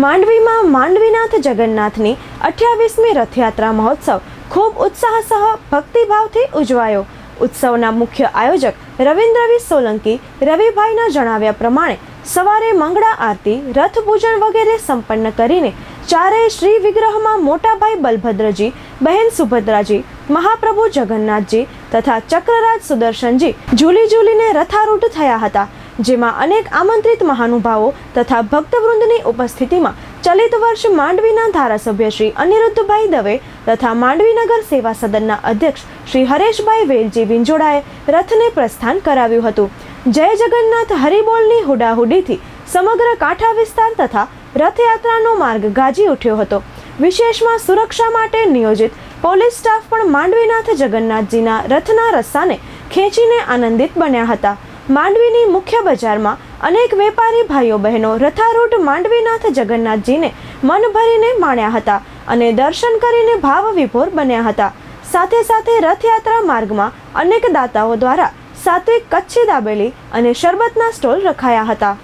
માંડવીમાં માંડવીનાથ જગન્નાથની અઠ્યાવીસમી રથયાત્રા મહોત્સવ ખૂબ ઉત્સાહ સહ ભક્તિભાવથી ઉજવાયો. ઉત્સવના મુખ્ય આયોજક રવિન્દ્રવી સોલંકી રવિભાઈના જણાવ્યા પ્રમાણે સવારે મંગળા આરતી રથ પૂજન વગેરે સંપન્ન કરીને ચારેય શ્રી વિગ્રહમાં મોટાભાઈ બલભદ્રજી, બહેન સુભદ્રાજી, મહાપ્રભુ જગન્નાથજી તથા ચક્રરાજ સુદર્શનજી ઝૂલી ઝૂલીને રથારૂઢ થયા હતા. જેમાં અનેક આમંત્રિત મહાનુભાવો તથા ભક્તવૃંદની ઉપસ્થિતિમાં ચલિત વર્ષ માંડવીના ધારાસભ્ય શ્રી અનિરુદ્ધભાઈ દવે તથા માંડવીનગર સેવા સદનના અધ્યક્ષ શ્રી હરેશભાઈ વેલજી વિંજોડાએ રથને પ્રસ્થાન કરાવ્યું હતું. જય જગન્નાથ હરિબોલની હુડાહુડીથી સમગ્ર કાંઠા વિસ્તાર તથા રથયાત્રાનો માર્ગ ગાજી ઉઠ્યો હતો. વિશેષમાં સુરક્ષા માટે નિયોજિત પોલીસ સ્ટાફ પણ માંડવીનાથ જગન્નાથજીના રથના રસ્સાને ખેંચીને આનંદિત બન્યા હતા. માંડવીની મુખ્ય બજારમાં અનેક વેપારી ભાઈઓ બહેનો રથારૂઢ માંડવીનાથ જગન્નાથજીને મન ભરીને માણ્યા હતા અને દર્શન કરીને ભાવ વિભોર બન્યા હતા. સાથે સાથે રથયાત્રા માર્ગમાં અનેક દાતાઓ દ્વારા સાત્વિક કચ્છી દાબેલી અને શરબતના સ્ટોલ રખાયા હતા.